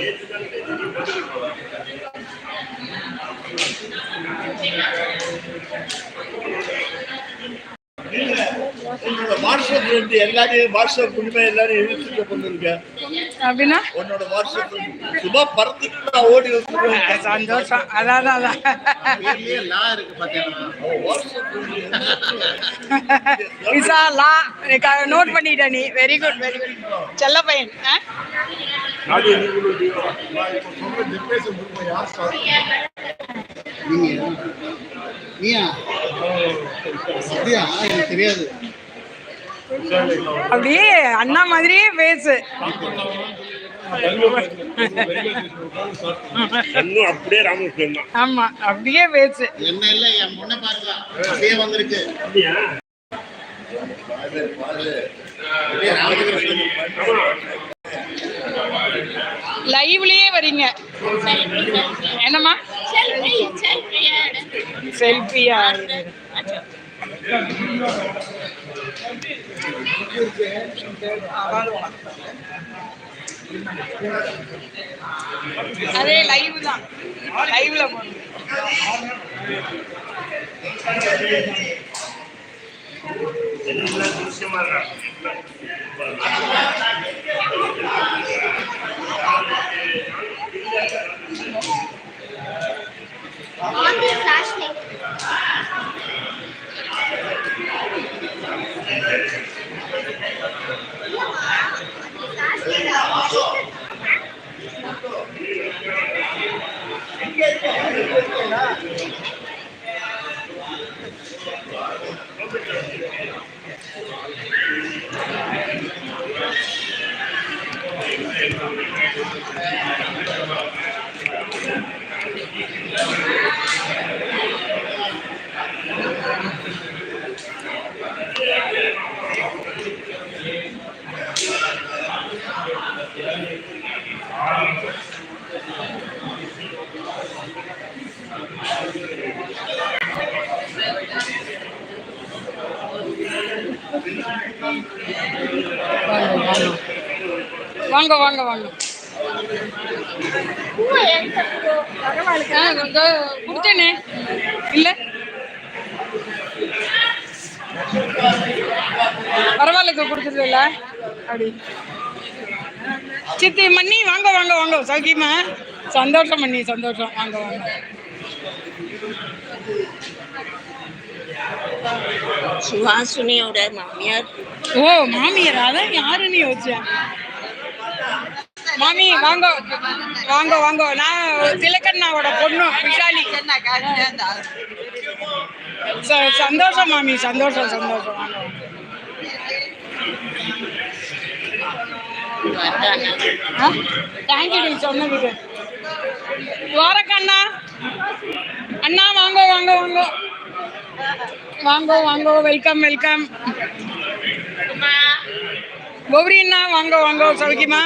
Gracias. WhatsApp இருந்து எல்லாரையும் WhatsApp உண்மை எல்லாரையும் இழுத்துட்டு கொண்டிருக்க அப்படின்னா? உன்னோட வாட்ஸ்அப் சும்மா பறந்துட்டு நான் ஓடி வந்துருவேன். சந்தோஷம். அதான் அதான் வாட்ஸ்அப் விசா லா நோட் பண்ணிட்ட நீ. வெரி குட் வெரி குட் செல்ல பையன் ஆ? நீயா? அப்படியா? எனக்கு தெரியாது. அப்படியே அண்ணா மாதிரியே பேசு அப்படியே ராமகிருஷ்ணன் தான். ஆமா அப்படியே பேசு என்ன இல்ல என் பொண்ணை பாருங்க. அப்படியே வந்திருக்கு. அப்படியா? அப்படியே ராமகிருஷ்ணன். லைவ்லயே வரீங்க. என்னம்மா? செல்ஃபியா அதே லைவ் தான். லைவ்ல போகணும் வாங்க வாங்க வாங்க. கொடுத்தேனே. இல்ல? பரவாயில்ல கொடுத்துருல அப்படி. சித்தி மண்ணி வாங்க வாங்க வாங்க. சௌக்கியமா? சந்தோஷம் மண்ணி சந்தோஷம். வாங்க வாங்க. சுஹாசினியோட மாமியார். ஓ மாமியார்? அதான் யாருன்னு யோசிச்சேன் மாமி வாங்க. வாங்க வாங்க. நான் திலக்கண்ணாவோட பொண்ணு விஷாலி. ச- சந்தோஷம் மாமி சந்தோஷம் சந்தோஷம். வாங்க தேங்க்யூ நீ சொன்னதுக்கு. துவாரக்கண்ணா அண்ணா வாங்க வாங்க வாங்க. வாங்கோ வாங்கோ வெல்கம் வெல்கம் கௌரி அண்ணா வாங்க வாங்க சௌக்கியமா?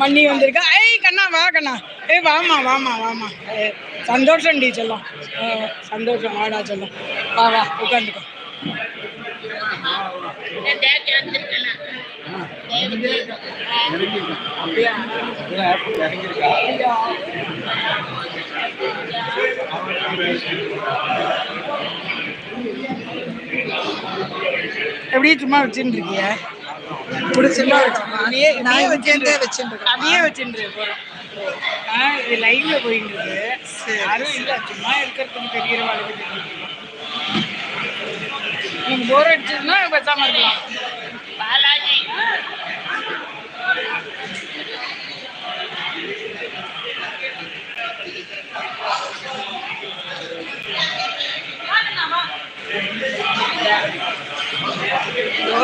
மண்ணி வந்திருக்கா. ஏய் கண்ணா வா கண்ணா. ஏய் வாமா வாமா வாமா. ஏ, சந்தோஷம் டி சொல்லும். சந்தோஷம் வாடா சொல்லும். வா வா உட்காந்துக்கோ. எப்படி சும்மா வச்சுட்டு இருக்கிய பிடிச்சிருந்தா அப்படியே நான் வச்சுட்டு வச்சுட்டு அப்படியே வச்சுட்டு போறோம். ஆ இது லைவ்ல போயிட்டு இருக்கு யாரும் இல்ல சும்மா இருக்கிறதுக்கு தெரியற வாழ்க்கை உங்களுக்கு போர் அடிச்சதுன்னா பேசாம இருக்கலாம். பாலாஜி.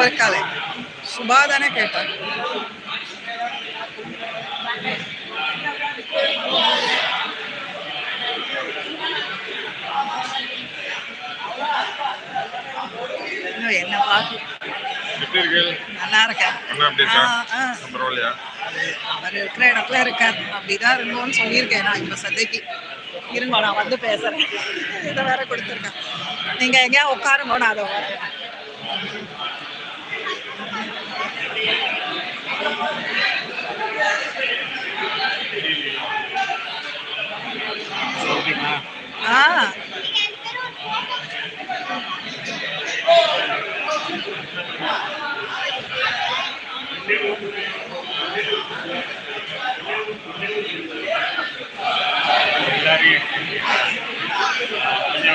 யோகாலை சுபா தானே இன்னும் என்ன இருக்கு நல்லா இருக்கேன் அவர் இருக்கிற இடத்துல இருக்கார் அப்படிதான் இருந்தோம்னு சொல்லியிருக்கேன் நான் இப்போ சந்தைக்கு இருங்க நான் வந்து பேசுறேன் இதை வேற கொடுத்துருக்கேன் நீங்க எங்கேயா உட்காருங்க நான் அதை Ah. Dari, ya,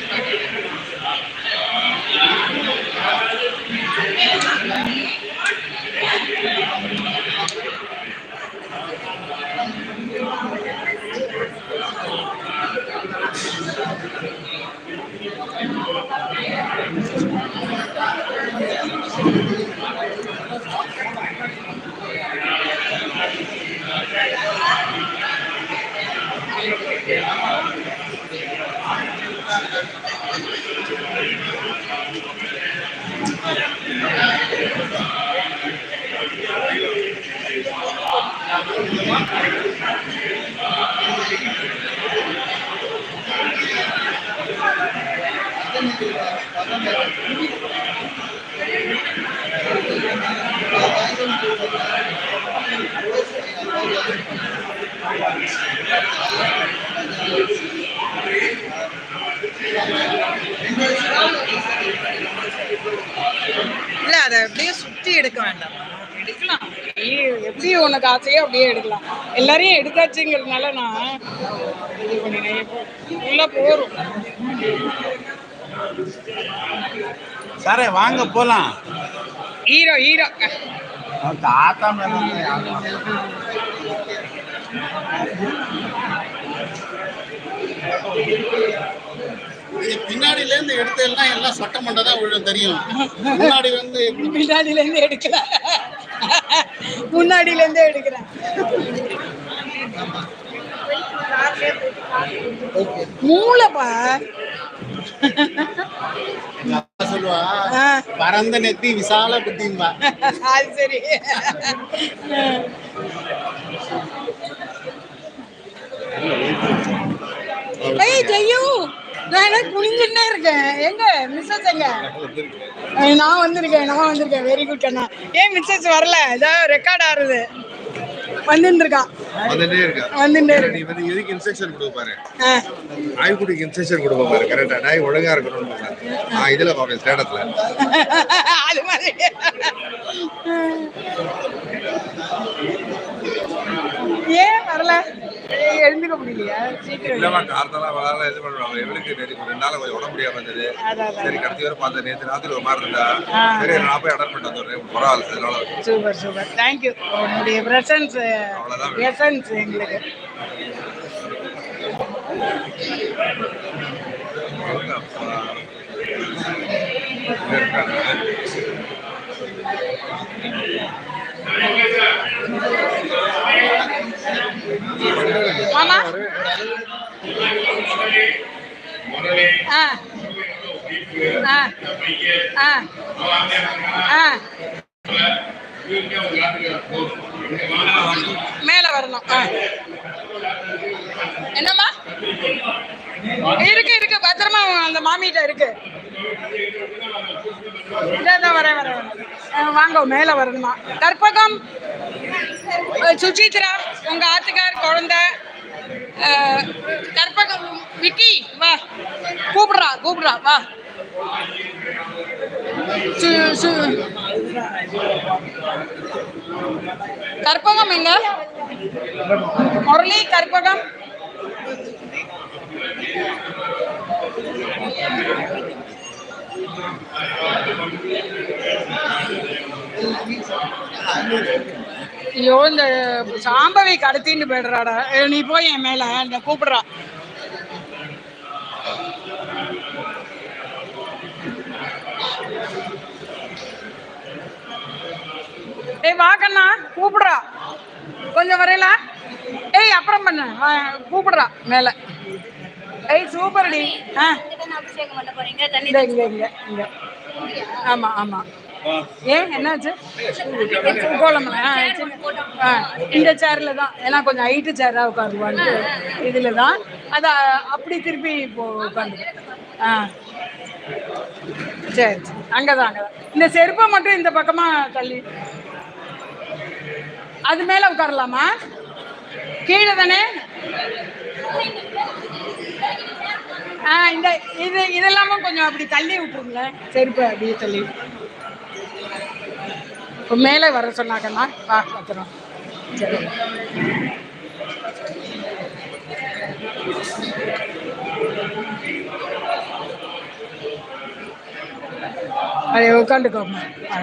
இல்ல அதை அப்படியே சுத்தி எடுக்க வேண்டாம். எடுக்கலாம். எப்படி உனக்கு ஆசையோ அப்படியே எடுக்கலாம். எல்லாரையும் எடுத்தாச்சுங்கிறதுனால நான் இது பண்ணினேன் உள்ள போறோம். சாரே வாங்க போலாம். Hero hero. தாத்தா மேல பின்னாடில இருந்து எடுத்தேன்னா எல்லாம் சட்டமன்றம் தான் தெரியும். முன்னாடி வந்து பின்னாடில இருந்து எடுக்கல. முன்னாடில இருந்து எடுக்கிறேன். மூளைப்பா. பரந்த நெத்தி விசால புத்திம்பா அது சரி. ஏய் ஜெய்யு. நான் குனிஞ்சுன்னே இருக்கேன். எங்க? மிஸ்ஸஸ் எங்க? நான் வந்திருக்கேன் நான் வந்திருக்கேன். வெரி குட் அண்ணா. ஏன் மிஸ்ஸஸ் வரல. இதோ ரெக்கார்ட் ஆறுது. வந்துட்டு வந்துட்டே இருக்கா? வந்துட்டே நீ இருக்கு. வந்து எதுக்கு இன்ஸ்ட்ரக்ஷன் கொடுக்க பாரு நாய்க்குட்டிக்கு இன்ஸ்ட்ரக்ஷன் கொடுக்க பாரு கரெக்டா நாய் ஒழுங்கா இருக்கணும்னு பாரு நான் இதுல பாப்பேன் ஸ்டேட்டஸ்ல அது மாதிரி. ஏன் வரல? எழுந்துக்க முடியலையா? இல்லம்மா கார்த்தெல்லாம் வளரல இது பண்ணுவாங்க எவளுக்கு நேற்று ரெண்டு நாள் கொஞ்சம் உடம்பு முடியாம இருந்தது. சரி கடைசி வரை பார்த்தேன். நேற்று ராத்திரி ஒரு மாதிரி இருந்தா. ஆ. சரி நான் போய் அட்டன் பண்ணிட்டு வந்துடுறேன். பரவாயில்ல அதனால. Super super. Thank you presence. Essence எங்களுக்கு. மாமா? ஆ. ஆ. ஆ. ஆ. மேல வரணும். ஆ. என்னம்மா? இருக்கு இருக்கு. பத்திரமா அந்த மாமிகிட்ட இருக்கு. இதோ, வரேன் வரேன் வரேன். வாங்க மேல வரணுமா? கற்பகம் சுஜித்ரா உங்க ஆத்துக்கார் குழந்தை. கற்பகம் விக்கி வா. கூப்பிடுறா கூப்பிடுறா வா. கற்பகம் எங்க? முரளி கற்பகம். ஐயோ இந்த சாம்பவி கடத்தின்னு போயிடுறாடா. நீ போய் என் மேல இந்த கூப்பிடுறா. ஏய் வா கண்ணா. கூப்பிடுறா. கொஞ்சம் வரையில. ஏய் அப்புறம் பண்ணு. கூப்பிடுறா மேல. ஏய் சூப்பர் டி. ஆ. அபிஷேகம் பண்ண போறீங்க? தண்ணி இந்த இங்க இங்க இங்க. ஆமாம் ஆமாம் ஏன்? என்னாச்சு? கோலமல ஆ ஆ இந்த சேரில் தான். ஏன்னா கொஞ்சம் ஹைட்டு சேராக உட்காருவான்னு இதில் தான் அதை அப்படி திருப்பி இப்போ உட்காந்து ஆ. சரி சரி. அங்கே தான் அங்கே தான் இந்த செருப்பை மட்டும் இந்த பக்கமாக தள்ளி. அது மேலே உட்காரலாமா? கீழே தானே? ஆ இந்த இது இதெல்லாமும் கொஞ்சம் அப்படி தள்ளி விட்டுருங்களேன். செருப்பு அப்படியே தள்ளி இப்போ மேலே வர சொன்னாங்கன்னா வா பத்திரம். சரி. அது உட்காந்துக்கோங்க ஆ.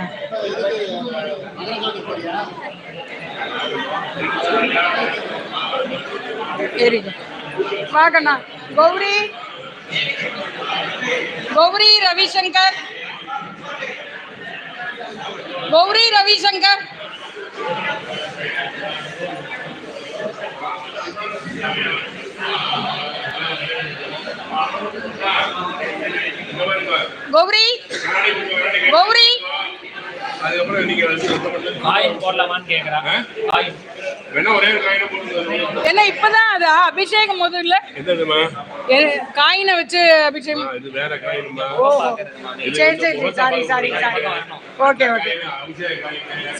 ஏறிங்க வாங்கண்ணா கௌரி. கௌரி ரவிசங்கர். கௌரி ரவிசங்கர். கௌரி. கௌரி. அதுக்கப்புறம் நீங்க காயின் போடலாமான்னு கேக்குறாங்க. காயின். வேணா ஒரே ஒரு காயினை போட்டு என்ன இப்பதான் அது அபிஷேகம் முதல்ல? என்னதுமா காயினை வச்சு அபிஷேகம் சரி சரி sorry. Sorry sorry okay okay.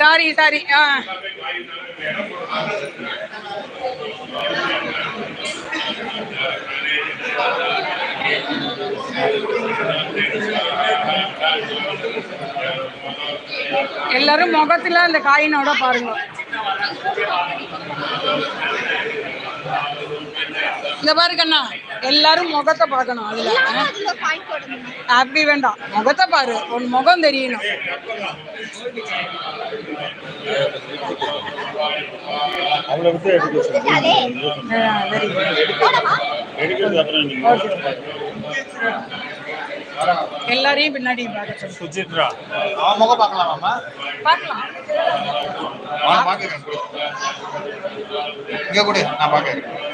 Sorry sorry. ஆ. எல்லாரும் முகத்துல அந்த காயினோட பாருங்க. இந்த பாரு கண்ணா எல்லாரும் முகத்தை பார்க்கணும் அதுல. அப்படி வேண்டாம். முகத்தை பாரு உன் முகம் தெரியணும். அவளை விட்டு எடுக்க சொல்லு வெரி எடுக்கிறது அப்புறம் நீங்க எல்லாரையும் பின்னாடி அவன் முகம் பார்க்கலாம். பார்க்கிறேன். இங்க கூட நான் பார்க்கிறேன். என்ன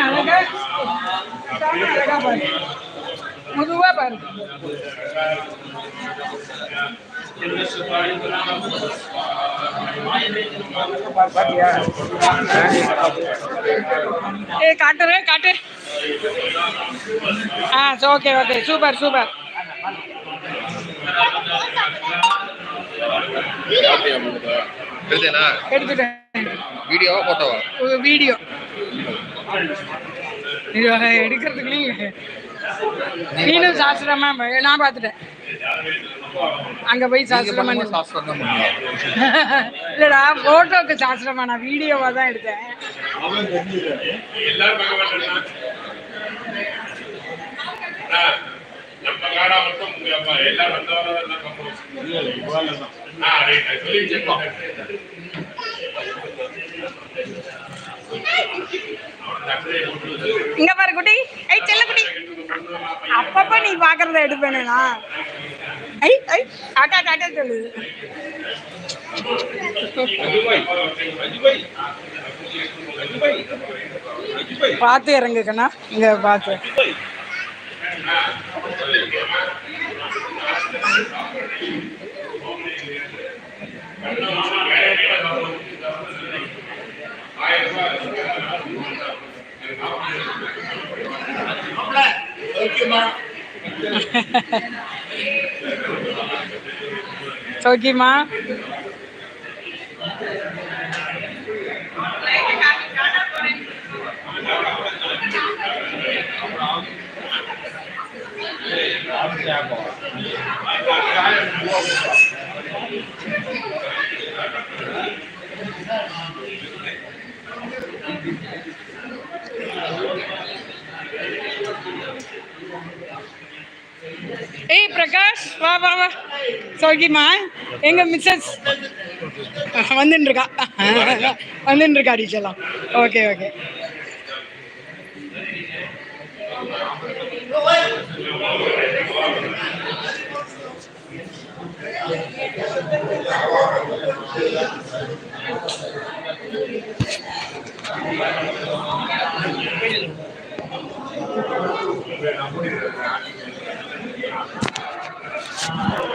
அழகா சாமி அழகா பாரு முதுவா பாரு ஏ காட்டுறேன் காட்டு. ஆ ஓகே ஓகே சூப்பர் சூப்பர் எழுதேனா எடுத்துட்டேன். வீடியோவா போட்டோவா வீடியோ இது எடுக்கிறதுக்குள்ளேயும் நீனும் சாஸ்திரமா நான் பார்த்துட்டேன். அங்க போய் சாஸ்திரமா இல்லடா போட்டோக்கு சாஸ்திரமா நான் வீடியோவா தான் எடுத்தேன். இங்க பாரு குட்டி. ஐ செல்ல குட்டி. அப்பப்ப நீ பாக்குறத எடுப்பேனா ஐ ஐ டாட்டா டாட்டா சொல்லு பார்த்து இறங்குக்கண்ணா இங்க பார்த்து ஓகேமா சௌக்கியமா ஏய் பிரகாஷ் வா வா வா சௌக்கியமா எங்க மிஸ்ஸஸ் வந்துன்னு இருக்கா வந்துன்னு இருக்கா டீச்சர்லாம் okay okay Thank you.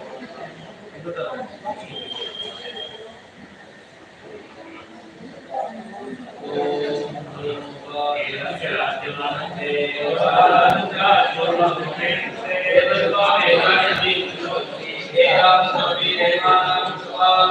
Om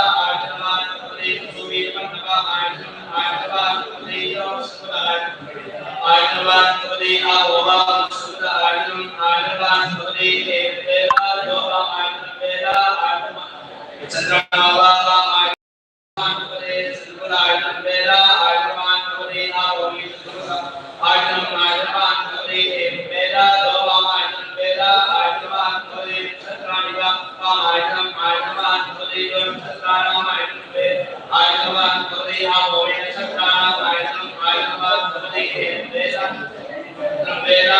आयतवान त्वरिया भोरे चक्रात आयतम आयतवान त्वरिये देशम त्रिवेदा